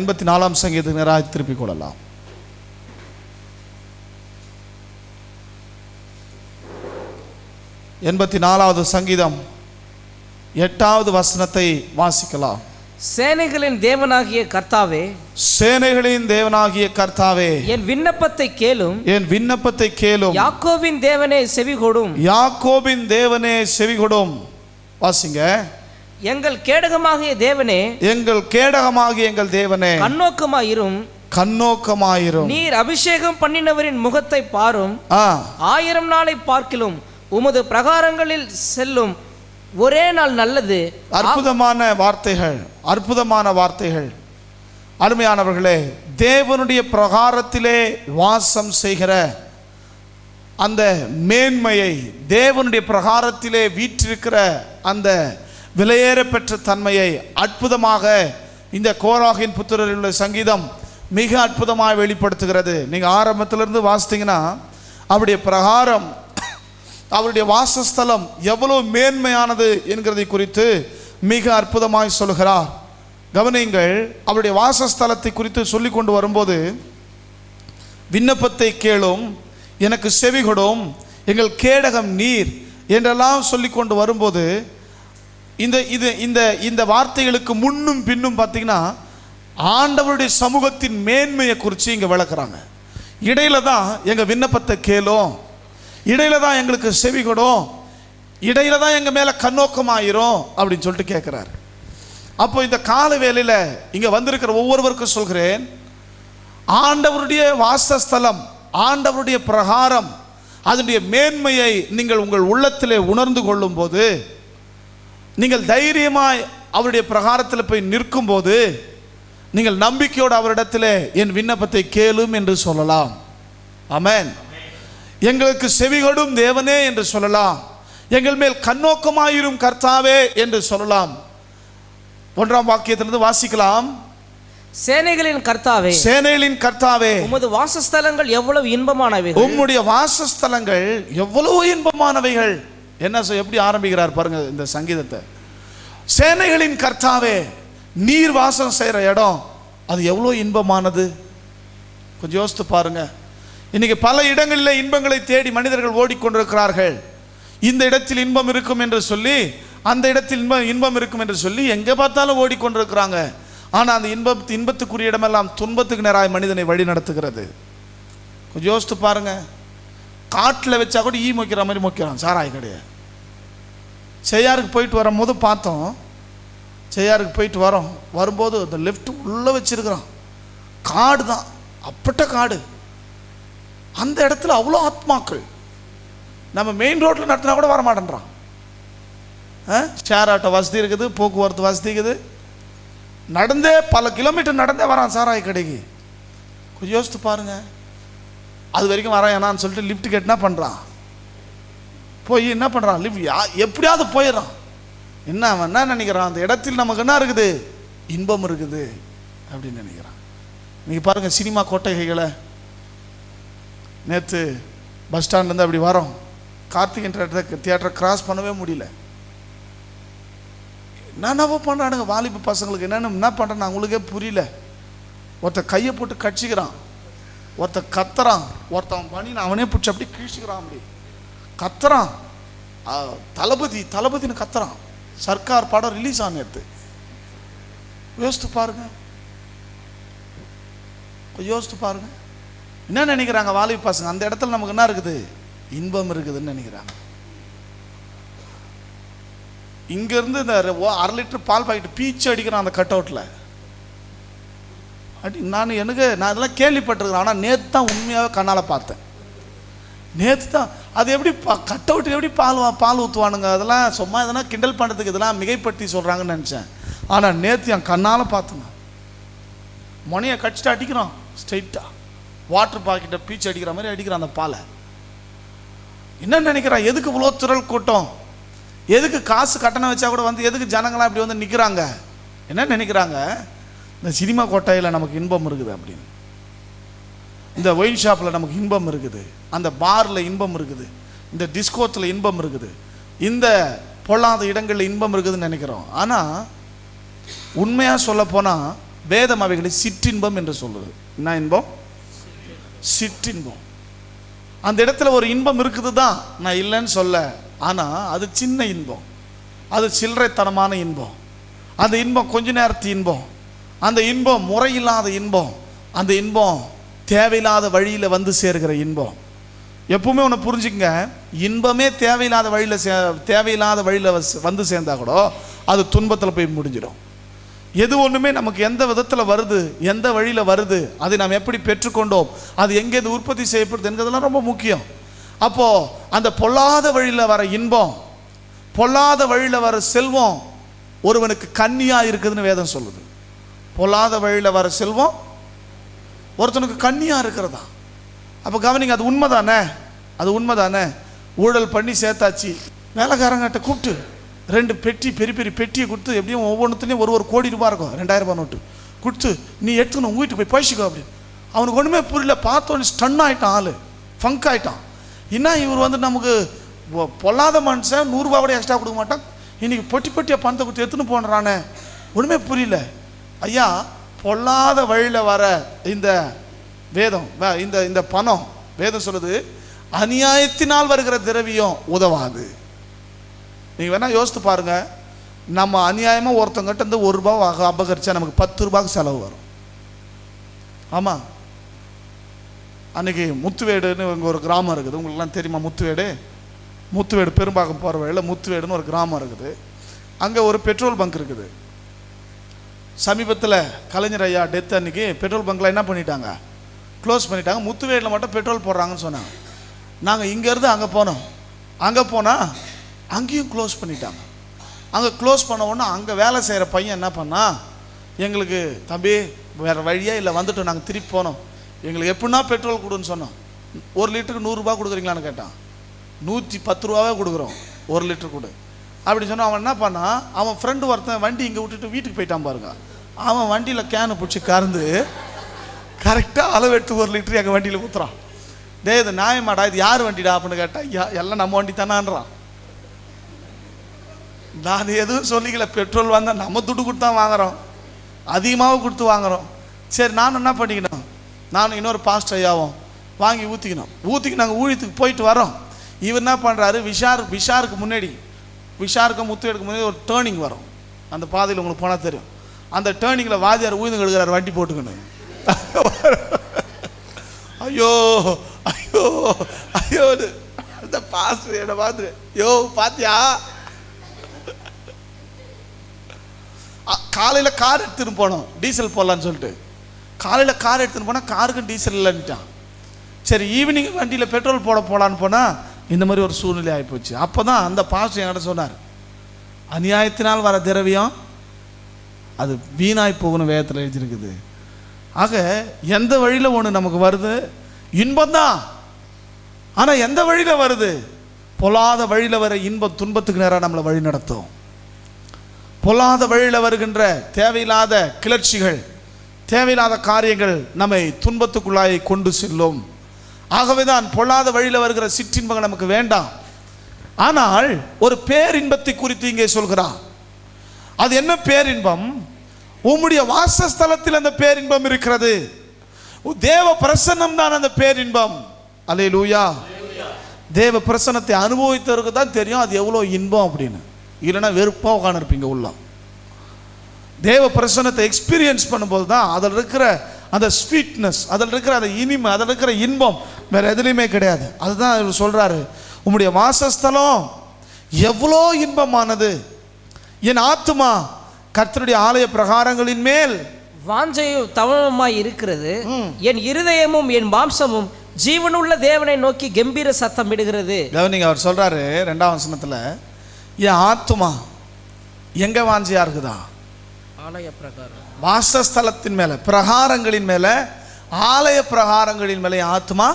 எண்பத்தி நாலாம் சங்கீதத்துக்கு நேராக திருப்பிக் கொள்ளலாம். எண்பத்தி நாலாவது சங்கீதம் எட்டாவது வசனத்தை வாசிக்கலாம். சேனைகளின் தேவனாகிய கர்த்தாவே சேனைகளின் தேவனாகிய கர்த்தாவே என் விண்ணப்பத்தை கேளும். என் விண்ணப்பத்தை கேளும். யாக்கோவின் தேவனே செவிகொடும். யாக்கோபின் தேவனே செவிகொடும். வாசிங்க. எங்கள் கேடகமாகிய தேவனே எங்கள் கேடகமாகிய எங்கள் தேவனே கண்ணோக்கமாயிரும். கண்ணோக்கமாயிரும். நீர் அபிஷேகம் பண்ணினவரின் முகத்தை பாரும். ஆயிரம் நாளை பார்க்கிலும் உமது பிரகாரங்களில் செல்லும் ஒரே நாள் நல்லது. அற்புதமான வார்த்தைகள் அற்புதமான வார்த்தைகள். அருமையானவர்களே தேவனுடைய பிரகாரத்திலே வாசம் செய்கிற அந்த மேன்மையை தேவனுடைய பிரகாரத்திலே வீற்றிருக்கிற அந்த விலையேற பெற்ற தன்மையை அற்புதமாக இந்த கோராகின் புத்திரரில் உள்ள சங்கீதம் மிக அற்புதமாக வெளிப்படுத்துகிறது. நீங்கள் ஆரம்பத்திலிருந்து வாசித்தீங்கன்னா அவருடைய பிரகாரம் அவருடைய வாசஸ்தலம் எவ்வளோ மேன்மையானது என்கிறதை குறித்து மிக அற்புதமாய் சொல்கிறார். கவனியங்கள் அவருடைய வாசஸ்தலத்தை குறித்து சொல்லி கொண்டு வரும்போது விண்ணப்பத்தை கேளும் எனக்கு செவிகொடும் எங்கள் கேடகம் நீர் என்றெல்லாம் சொல்லி கொண்டு வரும்போது இந்த இது இந்த இந்த வார்த்தைகளுக்கு முன்னும் பின்னும் பார்த்தீங்கன்னா ஆண்டவருடைய சமூகத்தின் மேன்மையை குறித்து இங்கே விளக்குறாங்க. இடையில தான் எங்கள் விண்ணப்பத்தை கேளும். இடையில தான் எங்களுக்கு செவி கொடும். இடையில தான் எங்கள் மேலே கண்ணோக்கமாயிரும் அப்படின்னு சொல்லிட்டு கேட்குறாரு அப்போ இந்த கால வேலையில் இங்கே வந்திருக்கிற ஒவ்வொருவருக்கும் சொல்கிறேன் ஆண்டவருடைய வாசஸ்தலம் ஆண்டவருடைய பிரகாரம் அதனுடைய மேன்மையை நீங்கள் உங்கள் உள்ளத்திலே உணர்ந்து கொள்ளும்போது நீங்கள் தைரியமாய் அவருடைய பிரகாரத்தில் போய் நிற்கும்போது நீங்கள் நம்பிக்கையோடு அவரிடத்திலே என் விண்ணப்பத்தை கேளும் என்று சொல்லலாம். ஆமென். எங்களுக்கு செவிகொடும் தேவனே என்று சொல்லலாம். எங்கள் மேல் கண்ணோக்கமாயிரும் கர்த்தாவே என்று சொல்லலாம். ஒன்றாம் வாக்கியத்திலிருந்து வாசிக்கலாம். சேனைகளின் கர்த்தாவே சேனைகளின் கர்த்தாவே உமது வாசஸ்தலங்கள் எவ்வளவு இன்பமானவைகள். உம்முடைய வாசஸ்தலங்கள் எவ்வளவு இன்பமானவைகள். என்ன சொ- எப்படி ஆரம்பிக்கிறார் பாருங்க இந்த சங்கீதத்தை. சேனைகளின் கர்த்தாவே நீர் வாசம் செய்கிற இடம் அது எவ்வளோ இன்பமானது? கொஞ்சம் யோசித்து பாருங்க. இன்னைக்கு பல இடங்களில் இன்பங்களை தேடி மனிதர்கள் ஓடிக்கொண்டிருக்கிறார்கள். இந்த இடத்தில் இன்பம் இருக்கும் என்று சொல்லி அந்த இடத்தில் இன்பம் இன்பம் இருக்கும் என்று சொல்லி எங்கே பார்த்தாலும் ஓடிக்கொண்டிருக்கிறாங்க. ஆனால் அந்த இன்பம் இன்பத்துக்குரிய இடமெல்லாம் துன்பத்துக்கு நேராக மனிதனை வழி நடத்துகிறது கொஞ்சம் யோசித்து பாருங்கள் காட்டில் வச்சா கூட ஈ மொக்கிற மாதிரி மொக்கிறான். சாராய கடையை. செய்யாருக்கு போயிட்டு வரும்போது பார்த்தோம். செய்யாருக்கு போயிட்டு வரோம். வரும்போது அந்த லெஃப்ட் உள்ளே வச்சிருக்கிறான். காடு தான். அப்பட்ட காடு. அந்த இடத்துல அவ்வளோ ஆத்மாக்கள். நம்ம மெயின் ரோட்டில் நடத்தினா கூட வர மாட்டேன்றான் ஷேர் ஆட்டோ வசதி இருக்குது போக்குவரத்து வசதி இருக்குது. நடந்தே பல கிலோமீட்டர் நடந்தே வரான் சாராய கடைக்கு. கொஞ்சம் யோசித்து பாருங்கள் அது வரைக்கும் வர ஏன்னான்னு சொல்லிட்டு லிஃப்ட் கேட்டு என்ன பண்ணுறான் போய் என்ன பண்ணுறான் லிஃப்ட் யா எப்படியாவது போயிடுறான். என்ன அவன் என்ன நினைக்கிறான்? அந்த இடத்தில் நமக்கு என்ன இருக்குது? இன்பம் இருக்குது அப்படின்னு நினைக்கிறான். நீங்கள் பாருங்கள் சினிமா கொட்டகைகளை நேற்று பஸ் ஸ்டாண்ட்லேருந்து அப்படி வரோம். கார்த்திகின்ற தேட்டரை தியேட்டரை கிராஸ் பண்ணவே முடியல. என்னென்னவோ பண்ணுறானுங்க வாலிப பசங்களுக்கு என்னென்ன என்ன பண்ணுறேன்னு அவங்களுக்கே புரியல. ஒருத்தன் கையை போட்டு கடிச்சிக்கிறான். ஒருத்தன் கத்துறான் ஒருத்தன் பண்ணின்னு அவனே பிடிச்சி அப்படி கீழ்ச்சிக்கிறான் அப்படி கத்துறான். தளபதி தளபதின்னு கத்துறான். சர்க்கார் படம் ரிலீஸ் ஆன யோசித்து பாருங்க. யோசித்து பாருங்க. என்ன நினைக்கிறாங்க வாலிப பசங்க? அந்த இடத்துல நமக்கு என்ன இருக்குது? இன்பம் இருக்குதுன்னு நினைக்கிறாங்க. இங்கேருந்து இந்த ஓ- அரை லிட்டர் பால் பாக்கெட் பீச்சு அடிக்கிறான் அந்த கட் அவுட்டில் அடி நான் எனக்கு நான் இதெல்லாம் கேள்விப்பட்டிருக்கிறேன். ஆனால் நேற்று தான் உண்மையாகவே கண்ணால் பார்த்தேன். நேற்று தான் அது எப்படி கட் கட்டவுட்டு எப்படி பால் பால் ஊற்றுவானுங்க அதெல்லாம் சும்மா எதனா கிண்டல் பண்ணுறதுக்கு இதெல்லாம் மிகைப்படுத்தி சொல்கிறாங்கன்னு நினச்சேன். ஆனால் நேற்று என் கண்ணால் பார்த்தேங்க முனையை கடிச்சிட்டு அடிக்கிறான் ஸ்ட்ரைட்டாக வாட்டர் பாக்கெட்டை பீச்சு அடிக்கிற மாதிரி அடிக்கிறான் அந்த பாலை. என்ன நினைக்கிறான்? எதுக்கு இவ்வளோ திரள் கூட்டம்? எதுக்கு காசு கட்டணம் வச்சா கூட வந்து எதுக்கு ஜனங்களாம் இப்படி வந்து நிற்கிறாங்க என்ன நினைக்கிறாங்க? இந்த சினிமா கோட்டையில் நமக்கு இன்பம் இருக்குது அப்படின்னு. இந்த ஒயின் ஷாப்பில் நமக்கு இன்பம் இருக்குது. அந்த பாரில் இன்பம் இருக்குது. இந்த டிஸ்கோத்தில் இன்பம் இருக்குது. இந்த பொல்லாத இடங்களில் இன்பம் இருக்குதுன்னு நினைக்கிறோம். ஆனால் உண்மையாக சொல்ல போனால் வேதம் அவைகளை சிற்றின்பம் என்று சொல்லுது. என்ன இன்பம்? சிற்றின்பம். அந்த இடத்துல ஒரு இன்பம் இருக்குது தான் நான் இல்லைன்னு சொல்ல. ஆனால் அது சின்ன இன்பம். அது சில்லறைத்தனமான இன்பம். அந்த இன்பம் கொஞ்ச நேரத்து இன்பம். அந்த இன்பம் முறையில்லாத இன்பம் அந்த இன்பம் தேவையில்லாத வழியில் வந்து சேர்கிற இன்பம். எப்பவுமே ஒன்று புரிஞ்சுக்கங்க. இன்பமே தேவையில்லாத வழியில் சே தேவையில்லாத வழியில் வந்து சேர்ந்தா கூட அது துன்பத்தில் போய் முடிஞ்சிடும். எது ஒன்றுமே நமக்கு எந்த விதத்தில் வருது எந்த வழியில் வருது அதை நாம் எப்படி பெற்றுக்கொண்டோம் அது எங்கேருந்து உற்பத்தி செய்யப்படுது என்கிறதெல்லாம் ரொம்ப முக்கியம். அப்போது அந்த பொல்லாத வழியில் வர இன்பம் பொல்லாத வழியில் வர செல்வம் ஒருவனுக்கு கன்னியாக இருக்குதுன்னு வேதம் சொல்லுது. பொல்லாத வழியில் வர செல்வம் ஒருத்தனுக்கு கண்ணியாக இருக்கிறதா? அப்போ கவனிங்க அது உண்மை தானே அது உண்மை தானே ஊழல் பண்ணி சேர்த்தாச்சு. வேலைக்காரங்கிட்ட கூப்பிட்டு ரெண்டு பெட்டி பெரிய பெரிய பெட்டியை கொடுத்து எப்படியும் ஒவ்வொன்றுத்துலேயும் ஒரு ஒரு கோடி ரூபாய் இருக்கும் ரெண்டாயிரம் ரூபாய் நோட்டு. கொடுத்து நீ எடுத்துக்கணும் உங்கள் வீட்டுக்கு போய் பழிச்சிக்கோ அப்படின்னு. அவனுக்கு ஒன்றுமே புரியல. பார்த்தோன்னே ஸ்டன் ஆகிட்டான் ஆள். ஃபங்க் ஆயிட்டான். என்ன இவர் வந்து நமக்கு பொல்லாத மனுஷன் நூறுரூவா கூட எக்ஸ்ட்ரா கொடுக்க மாட்டான். இன்றைக்கி பொட்டி பொட்டியாக பணத்தை கொடுத்து எடுத்துன்னு போனறானே ஒன்றுமே புரியல. ஐயா பொல்லாத வழியில் வர இந்த வேதம் இந்த இந்த பணம் வேதம் சொல்லுது அநியாயத்தினால் வருகிற திரவியம் உதவாது. நீங்கள் வேணால் யோசித்து பாருங்க. நம்ம அநியாயமாக ஒருத்தங்கிட்ட இருந்து ஒரு ரூபா அபகரிச்சா நமக்கு பத்து ரூபாய்க்கு செலவு வரும். ஆமாம் அன்னைக்கு முத்துவேடுன்னு இங்கே ஒரு கிராமம் இருக்குது. உங்களுக்குலாம் தெரியுமா முத்துவேடு? முத்துவேடு பெரும்பாக்கம் போகிற வழியில் முத்துவேடுன்னு ஒரு கிராமம் இருக்குது. அங்கே ஒரு பெட்ரோல் பங்க் இருக்குது. சமீபத்தில் கலைஞர் ஐயா டெத் அன்னைக்கு பெட்ரோல் பங்க்ல என்ன பண்ணிட்டாங்க? க்ளோஸ் பண்ணிட்டாங்க. முத்துவேடில் மட்டும் பெட்ரோல் போடுறாங்கன்னு சொன்னாங்க. நாங்கள் இங்கேருந்து அங்கே போனோம். அங்கே போனால் அங்கேயும் க்ளோஸ் பண்ணிட்டாங்க. அங்கே க்ளோஸ் பண்ண உடனே அங்கே வேலை செய்கிற பையன் என்ன பண்ணால் எங்களுக்கு தம்பி வேறு வழியாக இல்லை வந்துட்டோம். நாங்கள் திருப்பி போனோம். எங்களுக்கு எப்படின்னா பெட்ரோல் கொடுன்னு சொன்னோம். ஒரு லிட்டருக்கு நூறுரூபா கொடுக்குறீங்களான்னு கேட்டான். நூற்றி பத்து ரூபாவே கொடுக்குறோம். ஒரு லிட்டர் கொடு. அப்படி சொன்னால் அவன் என்ன பண்ணான் அவன் ஃப்ரெண்டு ஒருத்தன் வண்டி இங்கே விட்டுட்டு வீட்டுக்கு போயிட்டான் பாருங்க. அவன் வண்டியில் கேனு பிடிச்சி கறந்து கரெக்டாக அளவு எடுத்து ஒரு லிட்டரு எங்கள் வண்டியில் ஊற்றுறான் டேய் இது நியாயமாடா? இது யார் வண்டிடா அப்படின்னு கேட்டால் எல்லாம் நம்ம வண்டி தானான்றான் நான் எதுவும் சொல்லிக்கல. பெட்ரோல் வந்தால் நம்ம துட்டு கொடுத்து தான் வாங்குறோம். அதிகமாக கொடுத்து வாங்குறோம். சரி நானும் என்ன பண்ணிக்கணும்? நானும் இன்னொரு பாஸ்ட் ஐயாவும் வாங்கி ஊற்றிக்கணும் ஊற்றிக்கு நாங்கள் ஊழியத்துக்கு போயிட்டு வரோம் இவர் என்ன பண்ணுறாரு விஷார் விஷாருக்கு முன்னாடி விஷாருக்கு எடுக்கும் போது ஒரு டேர்னிங் வரும். அந்த பாதையில் உங்களுக்கு போனால் தெரியும். அந்த டேர்னிங்கில் வாதியார் ஊய்ந்து கெடுக்கிறார் வண்டி போட்டுக்கணும் ஐயோ ஐயோ ஐயோ அந்த பாஸ் என்ன பார்த்து யோ பாத்தியா? காலையில் கார் எடுத்துன்னு போனோம். டீசல் போடலான்னு சொல்லிட்டு. காலையில் கார் எடுத்துன்னு போனால் காருக்கும் டீசல் இல்லைன்ட்டான் சரி ஈவினிங் வண்டியில் பெட்ரோல் போட போகலான்னு போனால் இந்த மாதிரி ஒரு சூழ்நிலை ஆகிப்போச்சு அப்போ தான் அந்த பாஸ்டர் என்கிட்ட சொன்னார் அநியாயத்தினால் வர திரவியம் அது வீணாய் போகணும் வேதத்தில் எழுதியிருக்குது. ஆக எந்த வழியில் ஒன்று நமக்கு வருது? இன்பம்தான். ஆனால் எந்த வழியில் வருது? பொல்லாத வழியில் வர இன்பம் துன்பத்துக்கு நேராக நம்மளை வழி நடத்தும். பொல்லாத வழியில் வருகின்ற தேவையில்லாத கிளர்ச்சிகள் தேவையில்லாத காரியங்கள் நம்மை துன்பத்துக்குள்ளாய் கொண்டு செல்லும். ஆகவே தான் பொல்லாத வழியில் வருகிற சிற்றின்பங்கள் நமக்கு வேண்டாம். ஆனால் ஒரு பேரின்பத்தை குறித்து இங்கே சொல்கிறான் அது என்ன பேரின்பம்? உம்முடைய வாசஸ்தலத்தில் அந்த பேரின்பம் இருக்கிறது. உ- தேவ பிரசன்னம் தான் அந்த பேரின்பம். அலே லூயா தேவ பிரசன்னத்தை அனுபவித்தவருக்கு தான் தெரியும் அது எவ்வளோ இன்பம் அப்படின்னு. இல்லைன்னா வெறுப்பாக உட்காந்துருப்பீங்க உள்ள தேவ பிரசன்னத்தை எக்ஸ்பீரியன்ஸ் பண்ணும்போது தான் அதில் இருக்கிற அந்த ஸ்வீட்னஸ் அதில் இருக்கிற அந்த இனிமை அதில் இருக்கிற இன்பம் வேற எதுலேயுமே கிடையாது. அதுதான் இவர் சொல்றாரு. உம்முடைய வாசஸ்தலம் எவ்வளோ இன்பமானது. என் ஆத்துமா கர்த்தருடைய ஆலய பிரகாரங்களின் மேல். வாஞ்சையும் தவனமாய் இருக்கிறது. என் இருதயமும் என் மாம்சமும் ஜீவனுள்ள தேவனை நோக்கி கம்பீர சத்தம் இடுகிறது. கவனிங்க அவர் சொல்றாரு ரெண்டாம் வசனத்தில் என் ஆத்துமா எங்க வாஞ்சியா இருக்குதா? ஆலய பிரகாரம் வாசஸ்தலத்தின் மேல பிரகாரங்களின் மேல ஆலய பிரகாரங்களின் மேலே என் ஆத்துமா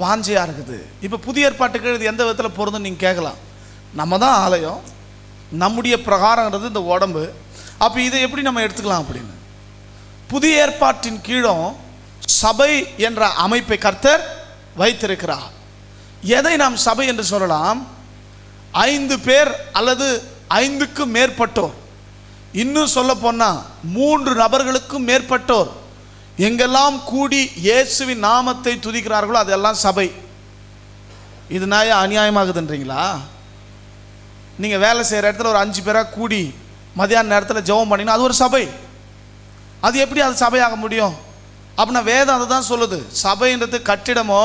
வாஞ்சியா இருக்குது. இப்போ புதிய ஏற்பாட்டுக்கு இது எந்த விதத்தில் பொருந்தும் நீங்கள் கேட்கலாம். நம்ம தான் ஆலயம். நம்முடைய பிரகாரங்கிறது இந்த உடம்பு. அப்போ இதை எப்படி நம்ம எடுத்துக்கலாம் அப்படின்னு? புதிய ஏற்பாட்டின் கீழும் சபை என்ற அமைப்பை கர்த்தர் வைத்திருக்கிறார். எதை நாம் சபை என்று சொல்லலாம்? ஐந்து பேர் அல்லது ஐந்துக்கும் மேற்பட்டோர். இன்னும் சொல்ல போனால் மூன்று நபர்களுக்கும் மேற்பட்டோர். எங்கெல்லாம் கூடி இயேசுவின் நாமத்தை துதிக்கிறார்களோ அதெல்லாம் சபை. இது நாய அநியாயமாகுதுன்றீங்களா? நீங்கள் வேலை செய்கிற இடத்துல ஒரு அஞ்சு பேராக கூடி மதியான நேரத்தில் ஜெபம் பண்ணினா அது ஒரு சபை. அது எப்படி அது சபையாக முடியும்? அப்படின்னா வேதம் அதுதான் சொல்லுது. சபைன்றது கட்டிடமோ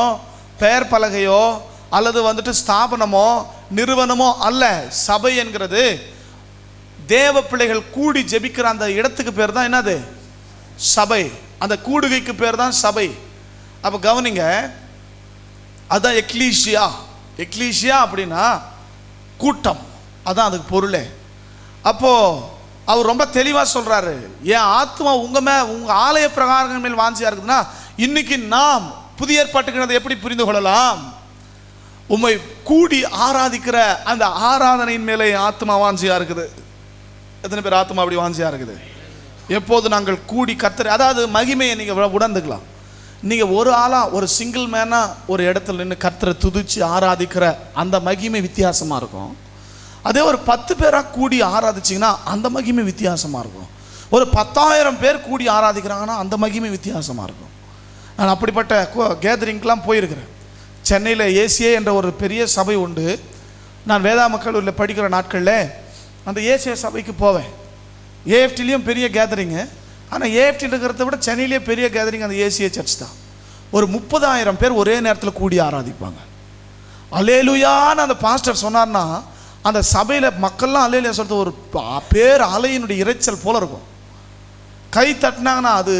பெயர் பலகையோ அல்லது வந்துட்டு ஸ்தாபனமோ நிறுவனமோ அல்ல. சபை என்கிறது தேவ பிள்ளைகள் கூடி ஜெபிக்கிற அந்த இடத்துக்கு பேர் தான் என்னது? சபை. அந்த கூடுகைக்கு பேர் தான் சபை. அப்போ கவனிங்க அதுதான் எக்லீஷியா. எக்லீஷியா அப்படின்னா கூட்டம். அதான் அதுக்கு பொருளே. அப்போ அவர் ரொம்ப தெளிவாக சொல்றாரு. என் ஆத்மா உங்க மே உங்க ஆலய பிரகாரங்கள் மேல் வாஞ்சியா இருக்குதுன்னா இன்னைக்கு நாம் புதிய ஏற்பாட்டுக்கு எப்படி புரிந்து கொள்ளலாம்? உம்மை கூடி ஆராதிக்கிற அந்த ஆராதனையின் மேலே ஆத்மா வாஞ்சியா இருக்குது. எத்தனை பேர் ஆத்மா அப்படி வாஞ்சியாக இருக்குது? எப்போது நாங்கள் கூடி கத்தரை அதாவது மகிமையை நீங்கள் உணர்ந்துக்கலாம். நீங்கள் ஒரு ஆளாக ஒரு சிங்கிள் மேனாக ஒரு இடத்துல நின்று கத்தரை துதிச்சு ஆராதிக்கிற அந்த மகிமை வித்தியாசமாக இருக்கும். அதே ஒரு பத்து பேராக கூடி ஆராதிச்சிங்கன்னா அந்த மகிமை வித்தியாசமாக இருக்கும். ஒரு பத்தாயிரம் பேர் கூடி ஆராதிக்கிறாங்கன்னா அந்த மகிமை வித்தியாசமாக இருக்கும். நான் அப்படிப்பட்ட கேதரிங்க்கெலாம் போயிருக்கிறேன். சென்னையில் ஏசிஏ என்ற ஒரு பெரிய சபை உண்டு. நான் வேதாம கல்லூரியில் படிக்கிற நாட்களில் அந்த ஏசிய சபைக்கு போவேன். ஏஎஃப்டிலையும் பெரிய கேதரிங்கு ஆனால் ஏஎஃப்டியில் இருக்கிறத விட சென்னையிலேயே பெரிய கேதரிங் அந்த ஏசிய சர்ச் தான். ஒரு முப்பதாயிரம் பேர் ஒரே நேரத்தில் கூடி ஆராதிப்பாங்க. அலேலுயான்னு அந்த பாஸ்டர் சொன்னார்னா அந்த சபையில் மக்கள்லாம் அலேலுயா சொல்கிறது ஒரு பேர் அலையினுடைய இரைச்சல் போல் இருக்கும். கை தட்டினாங்கன்னா அது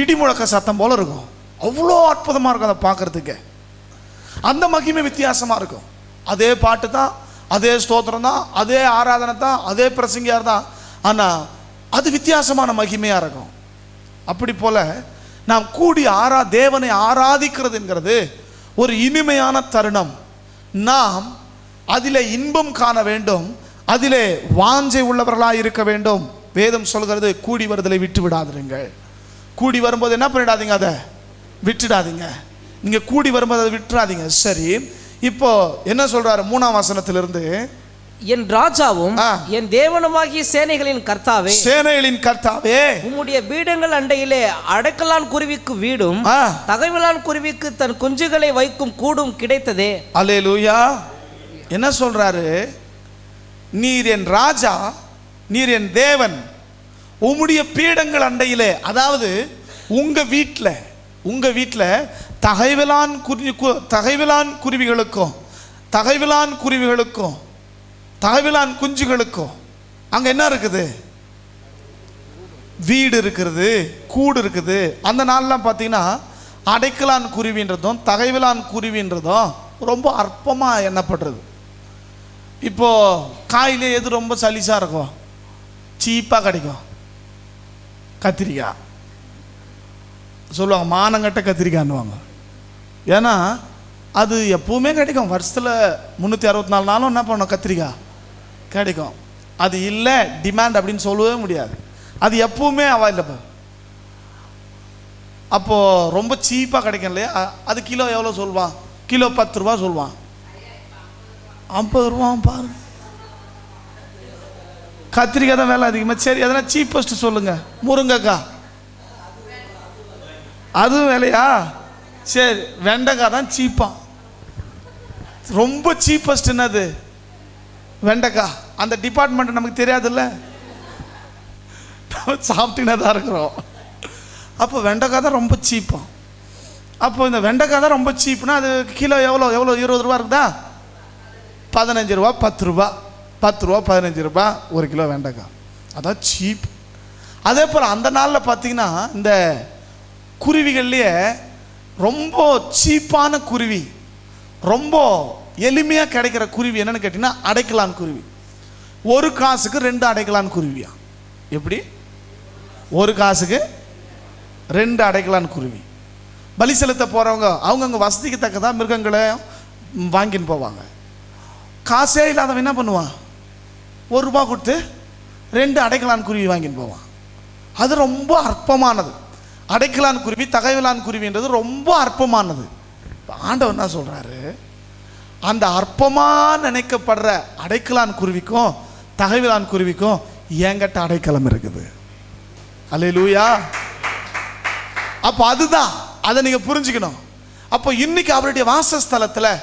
இடி முழக்க சத்தம் போல் இருக்கும். அவ்வளோ அற்புதமாக இருக்கும் அதை பார்க்குறதுக்கு. அந்த மகிமை வித்தியாசமாக இருக்கும். அதே பாட்டு தான் அதே ஸ்தோத்திரம் தான் அதே ஆராதனை தான் அதே பிரசங்கியார் தான் ஆனால் அது வித்தியாசமான மகிமையாக இருக்கும். அப்படி போல நாம் கூடி ஆரா தேவனை ஆராதிக்கிறதுங்கிறது ஒரு இனிமையான தருணம். நாம் அதிலே இன்பம் காண வேண்டும் அதிலே வாஞ்சை உள்ளவர்களாக இருக்க வேண்டும். வேதம் சொல்கிறது கூடி வருதலை விட்டு விடாதிருங்கள். கூடி வரும்போது என்ன பண்ணிடாதீங்க அதை? விட்டுடாதீங்க. நீங்கள் கூடி வரும்போது அதை விட்டுறாதீங்க. சரி இப்போ என்ன சொல்றாரு மூணாம் வசனத்திலிருந்து? என் ராஜாவும். என் தேவனுமாகிய சேனைகளின் கர்த்தாவே சேனைகளின் கர்த்தாவே. உம்முடைய பீடங்கள் அண்டையிலே அடக்கலான் குருவிக்கு வீடும் தகைவலான் குருவிக்கு தன் குஞ்சுகளை வைக்கும் கூடும் கிடைத்ததே. அல்லேலூயா. என்ன சொல்றாரு? நீர் என் ராஜா நீர் என் தேவன் உம்முடைய பீடங்கள் அண்டையிலே அதாவது உங்க வீட்டில் உங்கள் வீட்டில் தகைவிலான் குருவி தகைவிலான் குருவிகளுக்கும் தகைவிலான் குருவிகளுக்கும் தகைவிலான் குஞ்சுகளுக்கும் அங்கே என்ன இருக்குது? வீடு இருக்கிறது கூடு இருக்குது. அந்த நாள்லாம் பார்த்தீங்கன்னா அடைக்கலான் குருவின்றதும் தகைவிலான் குருவின்றதும் ரொம்ப அற்பமாக எண்ணப்படுறது இப்போ காயிலே எது ரொம்ப சலிசாக இருக்கும்? சீப்பாக கிடைக்கும். கத்திரிக்காய். சொல்லுவாங்க மானங்கட்ட கத்திரிக்காய்ன்னுவாங்க ஏன்னா அது எப்பவுமே கிடைக்கும். வருஷத்தில் முந்நூற்றி அறுபத்தி நாலு நாளும் என்ன பண்ணும்? கத்திரிக்காய் கிடைக்கும். அது இல்லை டிமாண்ட் அப்படின்னு சொல்லவே முடியாது. அது எப்பவுமே அவைலபிள் அப்போது ரொம்ப சீப்பாக கிடைக்கும் இல்லையா? அது கிலோ எவ்வளோ சொல்லுவான்? கிலோ பத்து ரூபா சொல்லுவான். ஐம்பது ரூபா பாரு. கத்திரிக்காய் தான் வேலை அதிகமாக சரி எதனா சீப்பஸ்ட் சொல்லுங்கள் முருங்கைக்காய். அதுவும் விலையா? சரி வெண்டைக்காய் தான் சீப்பான் ரொம்ப சீப்பஸ்ட் என்னது? வெண்டைக்காய் அந்த டிபார்ட்மெண்ட் நமக்கு தெரியாதுல்ல? நம்ம தான் இருக்கிறோம். அப்போ வெண்டைக்காய் தான் ரொம்ப சீப்பாக அப்போ இந்த வெண்டைக்காய் தான் ரொம்ப சீப்புனா அது கிலோ எவ்வளோ? எவ்வளோ? இருபது ரூபா இருக்குதா? பதினஞ்சு ரூபா பத்து ரூபா. பத்து ரூபா பதினஞ்சு ரூபா ஒரு கிலோ வெண்டைக்காய் அதான் சீப் அதே போல் அந்த நாளில் பார்த்தீங்கன்னா இந்த குருவிகள்லேயே ரொம்ப சீப்பான குருவி ரொம்ப எளிமையாக கிடைக்கிற குருவி என்னன்னு கேட்டிங்கன்னா அடைக்கலான் குருவி. ஒரு காசுக்கு ரெண்டு அடைக்கலான் குருவியா? எப்படி? ஒரு காசுக்கு ரெண்டு அடைக்கலான் குருவி. பலி செலுத்த போகிறவங்க அவங்கவுங்க வசதிக்கு தக்கதான் மிருகங்களை வாங்கின்னு போவாங்க. காசே இல்லாதவன் என்ன பண்ணுவான்? ஒரு ரூபா கொடுத்து ரெண்டு அடைக்கலான் குருவி வாங்கின்னு போவான். அது ரொம்ப அற்பமானது. அடைக்கலான் குருவி தகைவலான் குருவின்றது ரொம்ப அற்பமானது. ஆண்டவன் ஆண்டவர் என்ன சொல்கிறாரு அந்த அற்பமாக நினைக்கப்படுற அடைக்கலான் குருவிக்கும் தகைவிலான் குருவிக்கும் என்கிட்ட அடைக்கலம் இருக்குது. அல்லேலூயா. அப்போ அதுதான். அதை நீங்கள் புரிஞ்சுக்கணும். அப்போ இன்னைக்கு அவருடைய வாசஸ்தலத்தில்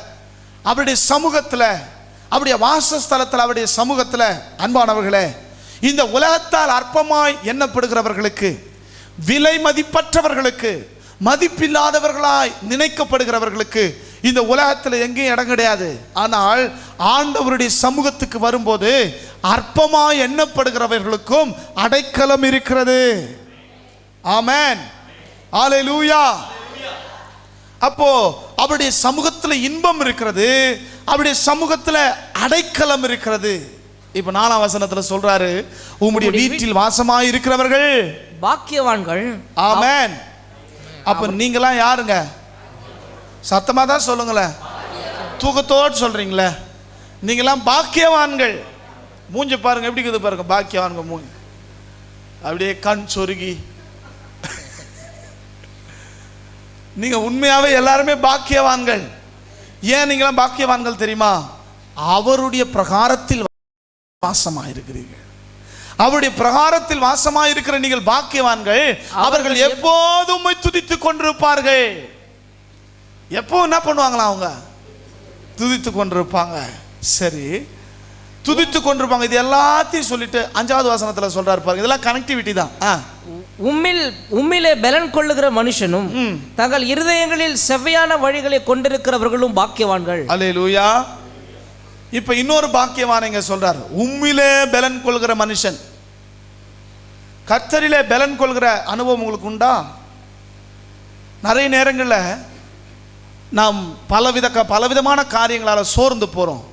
அவருடைய சமூகத்தில் அவருடைய வாசஸ்தலத்தில் அவருடைய சமூகத்தில் அன்பானவர்களே இந்த உலகத்தால் அற்பமாய் எண்ணப்படுகிறவர்களுக்கு விலை மதிப்பற்றவர்களுக்கு மதிப்பில்லாதவர்களாய் நினைக்கப்படுகிறவர்களுக்கு இந்த உலகத்தில் எங்கேயும் இடம் கிடையாது. ஆனால் ஆண்டவருடைய சமூகத்துக்கு வரும்போது அற்பமாய் எண்ணப்படுகிறவர்களுக்கும் அடைக்கலம் இருக்கிறது. ஆமென். ஹalleluya. அப்போ அவருடைய சமூகத்துல இன்பம் இருக்கிறது அவருடைய சமூகத்துல அடைக்கலம் இருக்கிறது. இப்ப நாலாம் வசனத்துல சொல்றாரு உம்முடைய வீட்டில் வாசமாய் இருக்கிறவர்கள். பாக்கியவான்கள். ஆமென். அப்ப நீங்களாம் யாருங்க? சத்தமா தான் சொல்லுங்களேன் தூக்கத்தோடு சொல்றீங்களே. நீங்களாம் பாக்கியவான்கள். மூஞ்சி பாருங்க எப்படி இருக்குது பாருங்க பாக்கியவான்க மூஞ்சி. அப்படியே கண் சொருகி. நீங்க உண்மையாவே எல்லாருமே பாக்கியவான்கள். ஏன் நீங்களாம் பாக்கியவான்கள் தெரியுமா? அவருடைய பிரகாரத்தில் வாசமாயிருக்கிறீர்கள். அவருடைய பிரகாரத்தில் வாசமாயிருக்கிற நீங்கள் பாக்கியவான்கள் அவர்கள் எப்போதும் உம்மை துதித்துக் கொண்டிருப்பார்கள். எப்போ என்ன பண்ணுவாங்களா அவங்க? துதித்து கொண்டிருப்பாங்க. சரி. துதித்து கொண்டிருப்பாங்க. இது எல்லாத்தையும் சொல்லிட்டு அஞ்சாவது வசனத்துல சொல்றாரு பாருங்க. இதெல்லாம் கனெக்டிவிட்டி தான். உம்மில் உம்மிலே பலன் கொள்ளுகிற மனுஷனும். தங்கள் இருதயங்களில் செவ்வையான வழிகளை கொண்டிருக்கிறவர்களும் பாக்கியவான்கள். அல்லேலூயா. இப்ப இன்னொரு பாக்கியவான் இங்க சொல்றார். உம்மிலே பலன் கொள்கிற மனுஷன். கர்த்தரிலே பலன் கொள்கிற அனுபவம் உங்களுக்கு உண்டா? நிறைய நேரங்களில் நாம் பலவித க- பலவிதமான காரியங்களால் சோர்ந்து போகிறோம்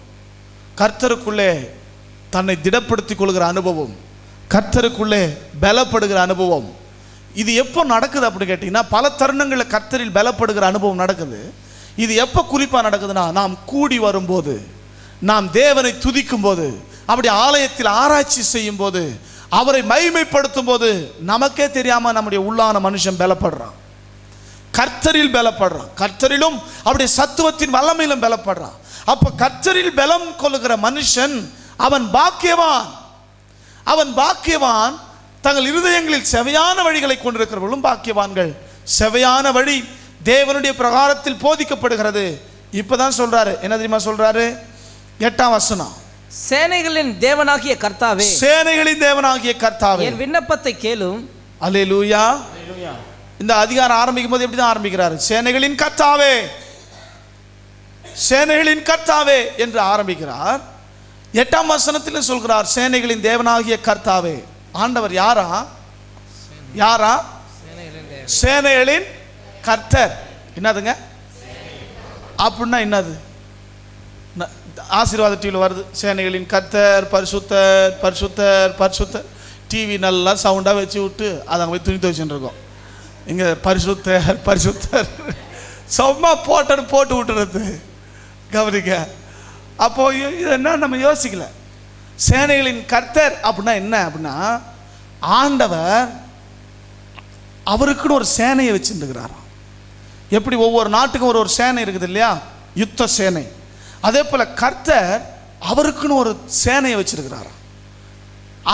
கர்த்தருக்குள்ளே தன்னை திடப்படுத்தி கொள்கிற அனுபவம் கர்த்தருக்குள்ளே பலப்படுகிற அனுபவம். இது எப்போ நடக்குது அப்படின்னு கேட்டிங்கன்னா பல தருணங்களில் கர்த்தரில் பலப்படுகிற அனுபவம் நடக்குது. இது எப்போ குறிப்பாக நடக்குதுன்னா நாம் கூடி வரும்போது நாம் தேவனை துதிக்கும் போது அப்படி ஆலயத்தில் ஆராய்ச்சி செய்யும் போது அவரை மகிமைப்படுத்தும் போது நமக்கே தெரியாம நம்முடைய உள்ளான மனுஷன் பலப்படுறான். கர்த்தரில் பலப்படுறான். கர்த்தரிலும் அவருடைய சத்துவத்தின் வல்லமையிலும் பலப்படுறான். அப்ப கர்த்தரில் பலம் கொள்ளுகிற மனுஷன் அவன் பாக்கியவான். அவன் பாக்கியவான். தங்கள் இருதயங்களில் செவையான வழிகளை கொண்டிருக்கிறவர்களும் பாக்கியவான்கள். செவையான வழி தேவனுடைய பிரகாரத்தில் போதிக்கப்படுகிறது. இப்போதான் சொல்றாரு. என்ன தெரியுமா சொல்றாரு? எட்டாம் வசனம். சேனைகளின் தேவனாகிய கர்த்தாவே சேனைகளின் தேவனாகிய கர்த்தாவே. என் விண்ணப்பத்தை கேளும். அல்லேலூயா. இந்த அதிகாரம் ஆரம்பிக்கும் போது எப்படி தான் ஆரம்பிக்கிறாரு? சேனைகளின் கர்த்தாவே. சேனைகளின் கர்த்தாவே என்று ஆரம்பிக்கிறார். எட்டாம் வசனத்தில் சொல்கிறார் சேனைகளின் தேவனாகிய கர்த்தாவே. ஆண்டவர் யாரா? யாரா? சேனைகளின் கர்த்தர். என்னதுங்க? அப்படின்னா என்னது? ஆசீர்வாத டிவியில் வருது. சேனைகளின் கத்தர் பரிசுத்தர் பரிசுத்தர் பரிசுத்தர். டிவி நல்லா சவுண்டாக வச்சு விட்டு அதை அங்கே போய் துணி துவச்சுட்டு இருக்கோம். இங்கே பரிசுத்தர் பரிசுத்தர். சும்மா போட்டு போட்டு விட்டுறது. கவனிக்க அப்போ இது என்ன நம்ம யோசிக்கல. சேனைகளின் கர்த்தர் அப்படின்னா என்ன அப்படின்னா ஆண்டவர் அவருக்குன்னு ஒரு சேனையை வச்சுருக்கிறாராம் எப்படி ஒவ்வொரு நாட்டுக்கும் ஒரு ஒரு சேனை இருக்குது இல்லையா? யுத்த சேனை. அதே போல கர்த்தர் அவருக்குன்னு ஒரு சேனையை வச்சிருக்கிறாரா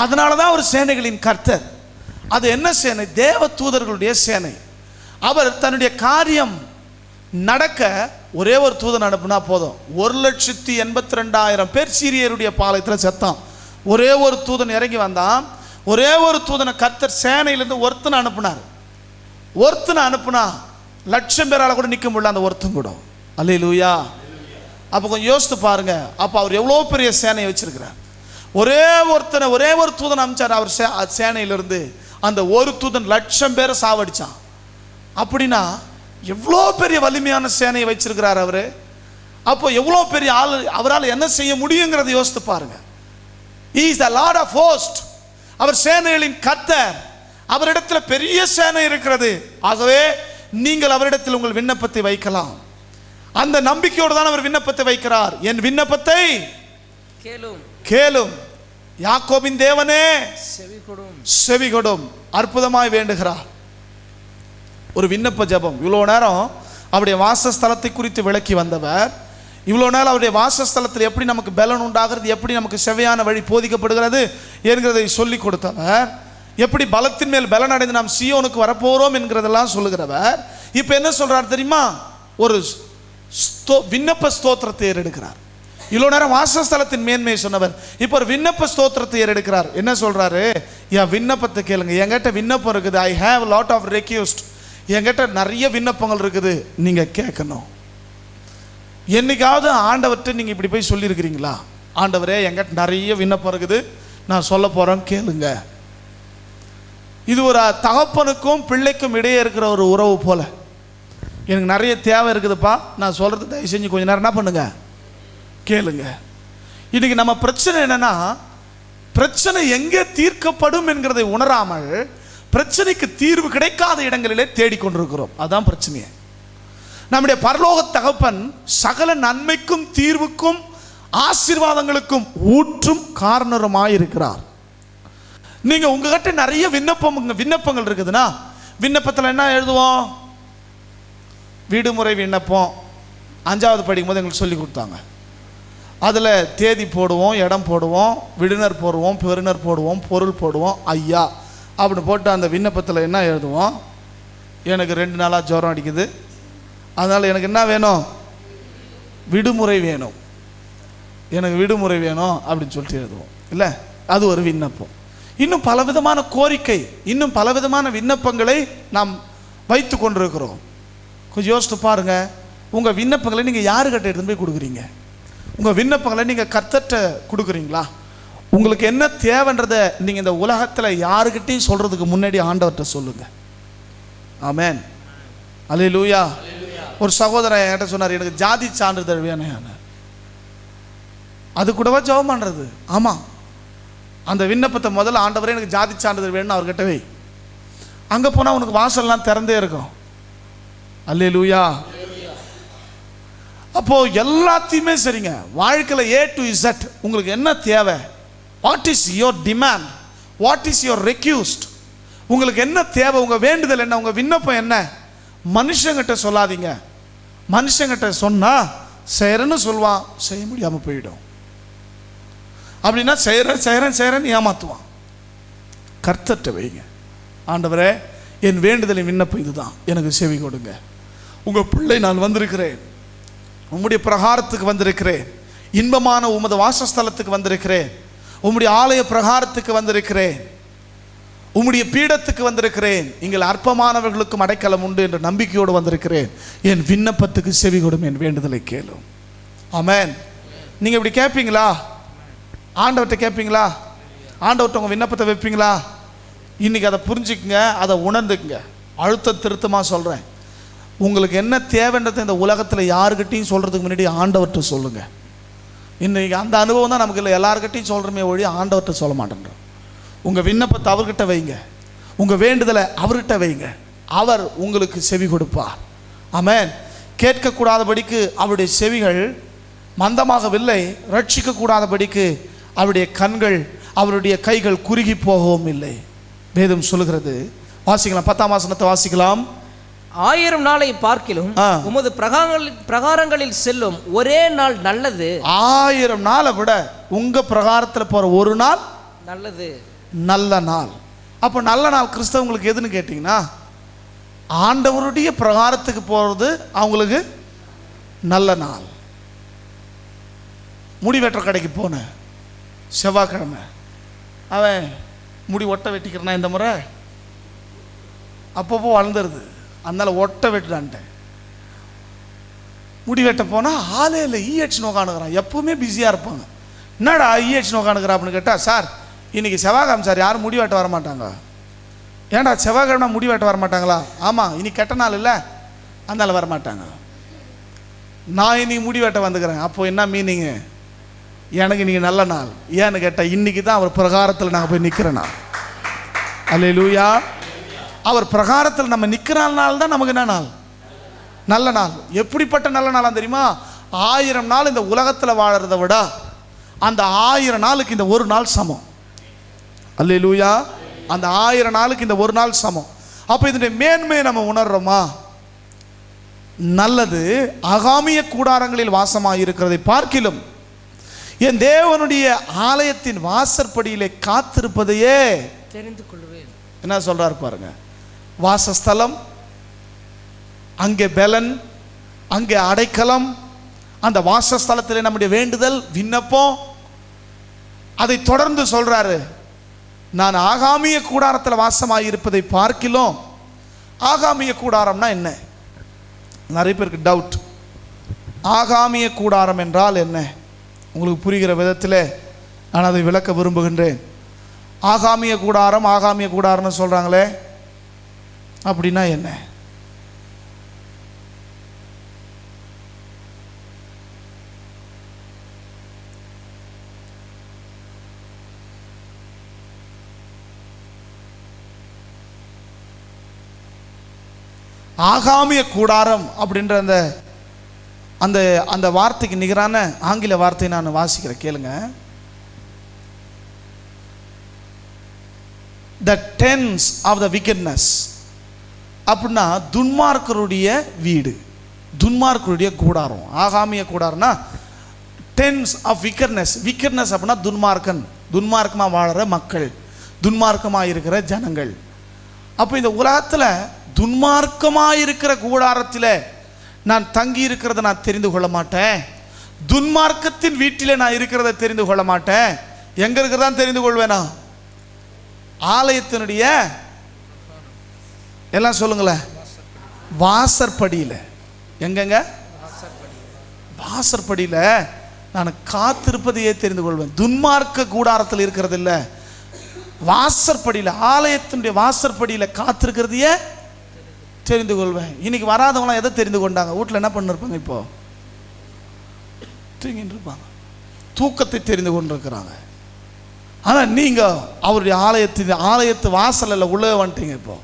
அதனால தான் அவர் சேனைகளின் கர்த்தர். அது என்ன சேனை? தேவ தூதர்களுடைய சேனை. அவர் தன்னுடைய காரியம் நடக்க ஒரே ஒரு தூதன் அனுப்புனா போதும். ஒரு லட்சத்தி எண்பத்தி ரெண்டாயிரம் பேர் சீரியருடைய பாளையத்தில் செத்தான். ஒரே ஒரு தூதன் இறங்கி வந்தான். ஒரே ஒரு தூதனை கர்த்தர் சேனையிலேருந்து ஒருத்தனை அனுப்புனார். ஒருத்தனை அனுப்புனா லட்சம் பேரால் கூட நிற்க முடியல அந்த ஒருத்தன் கூட. அல்லேலூயா. அப்போ கொஞ்சம் யோசித்து பாருங்க. அப்போ அவர் எவ்வளோ பெரிய சேனையை வச்சிருக்கிறார். ஒரே ஒருத்தனை ஒரே ஒரு தூதன் அமைச்சார் அவர் சே சேனையிலிருந்து அந்த ஒரு தூதன் லட்சம் பேரை சாவடிச்சான். அப்படின்னா எவ்வளோ பெரிய வலிமையான சேனையை வச்சிருக்கிறார் அவர்? அப்போ எவ்வளோ பெரிய ஆள் அவரால் என்ன செய்ய முடியுங்கிறத யோசித்து பாருங்க. Is the lord of host அவர் சேனைகளின் கர்த்தர். அவரிடத்தில் பெரிய சேனை இருக்கிறது. ஆகவே நீங்கள் அவரிடத்தில் உங்கள் விண்ணப்பத்தை வைக்கலாம். அந்த நம்பிக்கையோடு தான் அவர் விண்ணப்பத்தை வைக்கிறார். என் விண்ணப்பத்தை கேளும். கேளும். யாக்கோபின் தேவனே செவி கொடும். செவிகொடும் அற்புதமாய் வேண்டுகிறார். ஒரு விண்ணப்ப ஜெபம். இவ்வளோ நேரம் அவருடைய வாசஸ்தலத்தை குறித்து விளக்கி வந்தவர். இவ்வளோ நாள் அவருடைய வாசஸ்தலத்தில் எப்படி நமக்கு பலன் உண்டாகிறது எப்படி நமக்கு செவையான வழி போதிக்கப்படுகிறது என்கிறதை சொல்லி கொடுத்தவர். எப்படி பலத்தின் மேல் பலன் அடைந்து நாம் சியோனுக்கு வரப்போகிறோம் என்கிறதெல்லாம் சொல்லுகிறவர். இப்போ என்ன சொல்றார் தெரியுமா? ஒரு ஸ்தோ விண்ணப்ப ஸ்தோத்திரத்தை ஏறெடுக்கிறார். இவ்வளோ நேரம் வாசஸ்தலத்தின் மேன்மையை சொன்னவர். இப்போ ஒரு விண்ணப்ப ஸ்தோத்திரத்தை ஏறெடுக்கிறார். என்ன சொல்கிறாரு என் விண்ணப்பத்தை கேளுங்க. என்கிட்ட விண்ணப்பம் இருக்குது. I have lot of request என்கிட்ட நிறைய விண்ணப்பங்கள் இருக்குது. நீங்கள் கேட்கணும். என்னைக்காவது ஆண்டவர்கிட்ட நீங்கள் இப்படி போய் சொல்லியிருக்கிறீங்களா? ஆண்டவரே என்கிட்ட நிறைய விண்ணப்பம் இருக்குது. நான் சொல்ல போகிறேன் கேளுங்க. இது ஒரு தகப்பனுக்கும் பிள்ளைக்கும் இடையே இருக்கிற ஒரு உறவு போல். எனக்கு நிறைய தேவை இருக்குதுப்பா. நான் சொல்கிறது தயவு செஞ்சு கொஞ்சம் நேரம் என்ன பண்ணுங்க? கேளுங்க. இன்றைக்கி நம்ம பிரச்சனை என்னென்னா பிரச்சனை எங்கே தீர்க்கப்படும் என்கிறதை உணராமல் பிரச்சனைக்கு தீர்வு கிடைக்காத இடங்களிலே தேடிக்கொண்டிருக்கிறோம். அதுதான் பிரச்சனையே. நம்முடைய பரலோக தகப்பன் சகல நன்மைக்கும் தீர்வுக்கும் ஆசீர்வாதங்களுக்கும் ஊற்றும் காரணருமாயிருக்கிறார். நீங்கள் உங்ககிட்ட நிறைய விண்ணப்பம் விண்ணப்பங்கள் இருக்குதுன்னா விண்ணப்பத்தில் என்ன எழுதுவோம்? விடுமுறை விண்ணப்பம் அஞ்சாவது படிக்கும்போது எங்களுக்கு சொல்லி கொடுத்தாங்க. அதில் தேதி போடுவோம் இடம் போடுவோம் விடுனர் போடுவோம் பெருனர் போடுவோம் பொருள் போடுவோம் ஐயா அப்படின்னு போட்டு அந்த விண்ணப்பத்தில் என்ன எழுதுவோம்? எனக்கு ரெண்டு நாளாக ஜுரம் அடிக்குது. அதனால் எனக்கு என்ன வேணும்? விடுமுறை வேணும். எனக்கு விடுமுறை வேணும் அப்படின்னு சொல்லிட்டு எழுதுவோம். இல்லை? அது ஒரு விண்ணப்பம். இன்னும் பலவிதமான கோரிக்கை இன்னும் பலவிதமான விண்ணப்பங்களை நாம் வைத்து கொண்டிருக்கிறோம். கொஞ்சம் யோசித்து பாருங்க. உங்கள் விண்ணப்பங்களை நீங்கள் யாருக்கிட்ட எடுத்து போய் கொடுக்குறீங்க? உங்கள் விண்ணப்பங்களை நீங்கள் கர்த்தர்ட்ட கொடுக்குறீங்களா? உங்களுக்கு என்ன தேவைன்றதை நீங்கள் இந்த உலகத்தில் யாருக்கிட்டையும் சொல்கிறதுக்கு முன்னாடி ஆண்டவர்கிட்ட சொல்லுங்கள் ஆமேன். அலே லூயா ஒரு சகோதரன் என்கிட்ட சொன்னார் எனக்கு ஜாதி சான்றிதழ் வேணும் அது கூடவா ஜெபம் பண்ணுறது ஆமாம் அந்த விண்ணப்பத்தை முதல்ல ஆண்டவரே எனக்கு ஜாதி சான்றிதழ் வேணும்னு அவர்கிட்டவே அங்கே போனால் உனக்கு வாசல்லாம் திறந்தே இருக்கும். அல்லேலூயா அப்போ எல்லாத்தையுமே சரிங்க. வாழ்க்கையில் ஏ டு இசட் உங்களுக்கு என்ன தேவை? What is your demand what is your request உங்களுக்கு என்ன தேவை? உங்கள் வேண்டுதல் என்ன? உங்கள் விண்ணப்பம் என்ன? மனுஷங்கிட்ட சொல்லாதீங்க. மனுஷங்கிட்ட சொன்னால் செய்கிறேன்னு சொல்லுவான். செய்ய முடியாமல் போயிடும். அப்படின்னா செய்கிறேன் செய்கிறேன் செய்கிறேன்னு ஏமாத்துவான். கர்த்தர்ட்ட வைங்க. ஆண்டவரே என் வேண்டுதலின் விண்ணப்பம் இதுதான். எனக்கு செவி கொடுங்க. உங்கள் பிள்ளை நான் வந்திருக்கிறேன். உம்முடைய பிரகாரத்துக்கு வந்திருக்கிறேன். இன்பமான உமது வாசஸ்தலத்துக்கு வந்திருக்கிறேன். உம்முடைய ஆலய பிரகாரத்துக்கு வந்திருக்கிறேன். உம்முடைய பீடத்துக்கு வந்திருக்கிறேன். நீங்கள் அற்பமானவர்களுக்கும் அடைக்கலம் உண்டு என்ற நம்பிக்கையோடு வந்திருக்கிறேன். என் விண்ணப்பத்துக்கு செவி கொடும் என் வேண்டுதலை கேளும். ஆமேன். நீங்கள் இப்படி கேட்பீங்களா ஆண்டவர்கிட்ட கேட்பீங்களா ஆண்டவர்கிட்ட உங்கள் விண்ணப்பத்தை வைப்பீங்களா? இன்னைக்கு அதை புரிஞ்சுக்குங்க அதை உணர்ந்துக்குங்க. அழுத்த திருத்தமாக சொல்கிறேன் உங்களுக்கு என்ன தேவைன்றதை இந்த உலகத்தில் யாருக்கிட்டையும் சொல்கிறதுக்கு முன்னாடி ஆண்டவர்கிட்ட சொல்லுங்கள் இன்றைக்கி அந்த அனுபவம் தான் நமக்கு இல்லை. எல்லாருக்கிட்டையும் சொல்கிறோமே ஒழி ஆண்டவர்கிட்ட சொல்ல மாட்டேன்றோம். உங்கள் விண்ணப்பத்தை அவர்கிட்ட வைங்க. உங்கள் வேண்டுதலை அவர்கிட்ட வைங்க. அவர் உங்களுக்கு செவி கொடுப்பார். ஆமேன். கேட்கக்கூடாதபடிக்கு அவருடைய செவிகள் மந்தமாகவில்லை. ரட்சிக்கக்கூடாதபடிக்கு அவருடைய கண்கள் அவருடைய கைகள் குறுகி போகவும் இல்லை. வேதம் சொல்லுகிறது. வாசிக்கலாம். பத்தாம் வாசனத்தை வாசிக்கலாம். ஆயிரம் நாளை பார்க்கிலும். உமது பிரகாரங்களில் பிரகாரங்களில் செல்லும் ஒரே நாள் நல்லது. ஆயிரம் நாளை விட உங்கள் பிரகாரத்தில் போகிற ஒரு நாள் நல்லது. நல்ல நாள். அப்போ நல்ல நாள் கிறிஸ்தவங்களுக்கு எதுன்னு கேட்டிங்கன்னா ஆண்டவருடைய பிரகாரத்துக்கு போகிறது அவங்களுக்கு நல்ல நாள். முடி வெட்டுற கடைக்கு போனேன் செவ்வாய்க்கிழமை. அவன் முடி ஒட்ட வெட்டிக்கிறனா இந்த முறை? அப்பப்போ வளர்ந்துருது. அதனால் ஒட்ட விட்டுடான்ட்டேன் முடி வெட்ட போனால் ஆளே இல்லை ஈஹெச் நோக்கானுக்கிறான். எப்பவுமே பிஸியாக இருப்பாங்க. என்னடா ஈஹெச் நோக்கானுக்கிறா அப்படின்னு கேட்டால் சார் இன்னைக்கு செவ்வாய்க்கிழமை சார் யாரும் முடி வெட்ட வர மாட்டாங்க ஏன்டா செவ்வாய்க்கிழமை முடி வெட்ட வர மாட்டாங்களா ஆமாம் இன்னைக்கு கெட்ட நாள் இல்லை. அதனால் வர மாட்டாங்க நான் இன்னைக்கு முடி வெட்ட வந்துக்கிறேன். அப்போ என்ன மீனிங்கு எனக்கு இன்னைக்கு நல்ல நாள். ஏன்னு கேட்டால் இன்றைக்கி தான் அவர் பிரகாரத்தில் நாங்கள் போய் நிற்கிற அல்ல லூயா அவர் பிரகாரத்தில் நம்ம நிற்கிற நாள் தான் நமக்கு என்ன நாள்? நல்ல நாள். எப்படிப்பட்ட நல்ல நாளா தெரியுமா? ஆயிரம் நாள் இந்த உலகத்தில் வாழறதை விட அந்த ஆயிரம் நாளுக்கு இந்த ஒரு நாள் சமம். அல்லேலூயா. அந்த ஆயிரம் நாளுக்கு இந்த ஒரு நாள் சமம். அப்போ இதனுடைய மேன்மையை நம்ம உணர்றோமா? நல்லது ஆகாமிய கூடாரங்களில் வாசமாக இருக்கிறதை பார்க்கிலும் என் தேவனுடைய ஆலயத்தின் வாசற்படியிலே காத்திருப்பதையே தெரிந்து கொள்வேன். என்ன சொல்றாரு பாருங்க? வாசஸ்தலம் அங்கே பெலன் அங்கே அடைக்கலம் அந்த வாசஸ்தலத்தில் நம்முடைய வேண்டுதல் விண்ணப்பம். அதை தொடர்ந்து சொல்றாரு நான் ஆகாமிய கூடாரத்தில் வாசமாக இருப்பதை பார்க்கிலும். ஆகாமிய கூடாரம்னா என்ன? நிறைய பேருக்கு டவுட் ஆகாமிய கூடாரம் என்றால் என்ன? உங்களுக்கு புரிகிற விதத்தில் நான் அதை விளக்க விரும்புகின்றேன். ஆகாமிய கூடாரம் ஆகாமிய கூடாரம்னு சொல்கிறாங்களே அப்படின்னா என்ன? ஆகாமிய கூடாரம் அப்படின்ற அந்த அந்த அந்த வார்த்தைக்கு நிகரான ஆங்கில வார்த்தையை நான் வாசிக்கிறேன் கேளுங்க. The tents of the wickedness அப்படின்னா துன்மார்க்கருடைய வீடு. துன்மார்க்கருடைய கூடாரம். ஆகாமிய கூடாரம்னா டென்ஸ் ஆஃப் விக்கர்னஸ் விக்கர்னஸ் அப்படின்னா துன்மார்க்கன். துன்மார்க்கமாக வாழ்கிற மக்கள். துன்மார்க்கமாக இருக்கிற ஜனங்கள். அப்போ இந்த உலகத்தில் துன்மார்க்கமாக இருக்கிற கூடாரத்தில் நான் தங்கி இருக்கிறத நான் தெரிந்து கொள்ள மாட்டேன். துன்மார்க்கத்தின் வீட்டில் நான் இருக்கிறத தெரிந்து கொள்ள மாட்டேன். எங்கே இருக்கிறதான் தெரிந்து கொள்வேனா? ஆலயத்தினுடைய எல்லாம் சொல்லுங்களேன். வாசற்படியில். எங்கெங்க? வாசற்படியில் நான் காத்திருப்பதையே தெரிந்து கொள்வேன். துன்மார்க்க கூடாரத்தில் இருக்கிறது இல்லை வாசற்படியில் ஆலயத்தினுடைய வாசற்படியில் காத்திருக்கிறதையே தெரிந்து கொள்வேன். இன்னைக்கு வராதவங்களாம் எதை தெரிந்து கொண்டாங்க? வீட்டில் என்ன பண்ணிருப்பாங்க இப்போ? தூங்கிட்டு இருப்பாங்க. தூக்கத்தை தெரிந்து கொண்டிருக்கிறாங்க. ஆனால் நீங்கள் அவருடைய ஆலயத்தின் ஆலயத்து வாசலில் உள்ளே வந்துட்டீங்க இப்போ.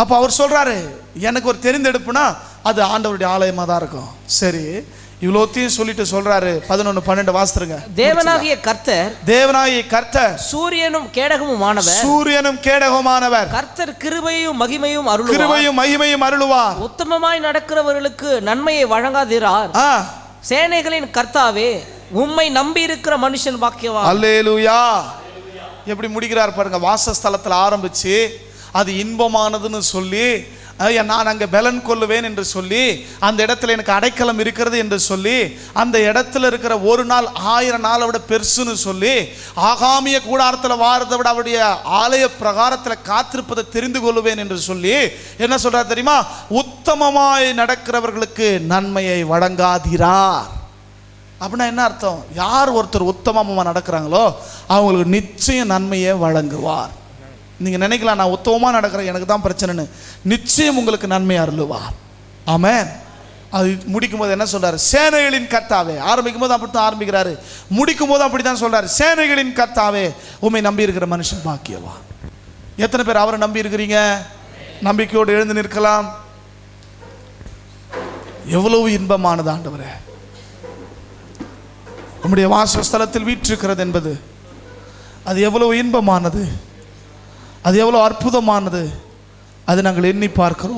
அப்போ அவர் சொல்கிறாரு எனக்கு ஒரு தெரிந்தெடுப்புனா அது ஆண்டவருடைய ஆலயமாக தான் இருக்கும். சரி இவ்வளோத்தையும் சொல்லிட்டு சொல்கிறாரு பதினொன்று பன்னெண்டு வாசிருங்க தேவனாகிய கர்த்தர் தேவனாய கர்த்தர் சூரியனும் கேடகமும் ஆனவர். சூரியனும் கேடகமானவர் கர்த்தர் கிருபையும் மகிமையும் அருளுவார். கிருபையும் மகிமையும் அருளுவார். உத்தமமாய் நடக்கிறவர்களுக்கு நன்மையை வழங்காதிரார். சேனைகளின் கர்த்தாவே உம்மை நம்பி இருக்கிற மனுஷன் பாக்கியவான். அல்லேலூயா. எப்படி முடிக்கிறார் பாருங்க வாசஸ்தலத்தில் ஆரம்பிச்சு அது இன்பமானதுன்னு சொல்லி ஐயா, நான் அங்கே பெலன் கொள்ளுவேன் என்று சொல்லி அந்த இடத்துல எனக்கு அடைக்கலம் இருக்கிறது என்று சொல்லி அந்த இடத்துல இருக்கிற ஒரு நாள் ஆயிரம் நாளை விட பெருசுன்னு சொல்லி ஆகாமிய கூடாரத்தில் வாரதை விட அவருடைய ஆலய பிரகாரத்தில் காத்திருப்பதை தெரிந்து கொள்ளுவேன் என்று சொல்லி என்ன சொல்கிறார் தெரியுமா? உத்தமமாய் நடக்கிறவர்களுக்கு நன்மையை வழங்காதீரார். அப்படின்னா என்ன அர்த்தம்? யார் ஒருத்தர் உத்தமமாக நடக்கிறாங்களோ அவங்களுக்கு நிச்சயம் நன்மையை வழங்குவார். நீங்கள் நினைக்கலாம் நான் உத்தவமாக நடக்கிறேன் எனக்கு தான் பிரச்சனைன்னு. நிச்சயம் உங்களுக்கு நன்மை அருளுவார் ஆமாம் அது முடிக்கும் போது என்ன சொல்றாரு? சேனைகளின் கர்த்தாவே. ஆரம்பிக்கும் போது அப்படி தான் ஆரம்பிக்கிறாரு. முடிக்கும் போது அப்படி தான் சொல்றாரு. சேனைகளின் கர்த்தாவே உண்மை நம்பி இருக்கிற மனுஷன் பாக்கியவா. எத்தனை பேர் அவரை நம்பி இருக்கிறீங்க நம்பிக்கையோடு எழுந்து நிற்கலாம். எவ்வளவு இன்பமானது ஆண்டவரே. உம்முடைய வாசஸ்தலத்தில் வீற்றிருக்கிறது என்பது அது எவ்வளவு இன்பமானது. அது எவ்வளோ அற்புதமானது. அது நாங்கள் எண்ணி பார்க்கிறோம்.